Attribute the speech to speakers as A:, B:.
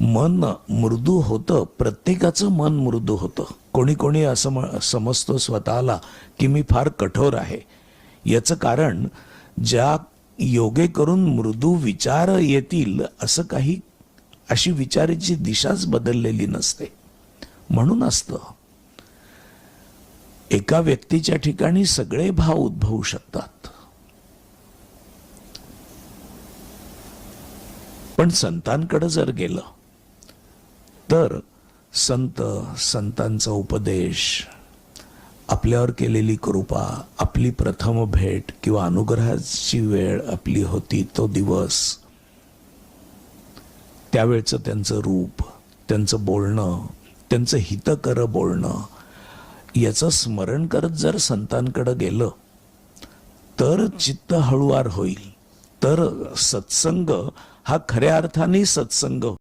A: मन मृदू होतं प्रत्येकाचं मन मृदू होतं. कोणी कोणी असं म- समजतो स्वतःला की मी फार कठोर आहे. याचं कारण ज्या योगे करून मृदू विचार येतील असं काही अशी विचाराची दिशाच बदललेली नसते. म्हणून असतं. एका व्यक्तीच्या ठिकाणी सगळे भाव उद्भवू शकतात. पण संतांकडे जर गेलं तर संत संतांचा उपदेश आपल्यावर केलेली कृपा आपली प्रथम भेट किंवा अनुग्रहाची वेळ आपली होती तो दिवस. त्यावेळचं त्यांचं रूप त्यांचं बोलणं त्यांचं हितकर बोलणं याचं स्मरण करत जर संतांकडं गेलं तर चित्त हळुवार होईल. तर सत्संग हा खऱ्या अर्थाने सत्संग